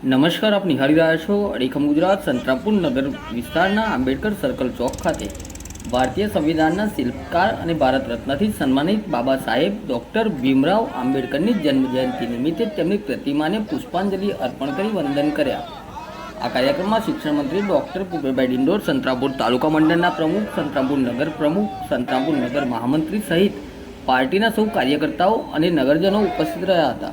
નમસ્કાર, આપ નિહાળી રહ્યા છો અડીખમ ગુજરાત સંતરાપુર નગર વિસ્તારના આંબેડકર સર્કલ ચોક ખાતે. ભારતીય સંવિધાનના શિલ્પકાર અને ભારત રત્નથી સન્માનિત બાબા સાહેબ ડૉક્ટર ભીમરાવ આંબેડકરની જન્મજયંતિ નિમિત્તે તેમની પ્રતિમાને પુષ્પાંજલિ અર્પણ કરી વંદન કર્યા. આ કાર્યક્રમમાં શિક્ષણ મંત્રી ડૉક્ટર કુબેરભાઈ ડિંડોર સંતરાપુર તાલુકા મંડળના પ્રમુખ સંતરાપુર નગર પ્રમુખ સંતરાપુર નગર મહામંત્રી સહિત પાર્ટીના સૌ કાર્યકર્તાઓ અને નગરજનો ઉપસ્થિત રહ્યા હતા.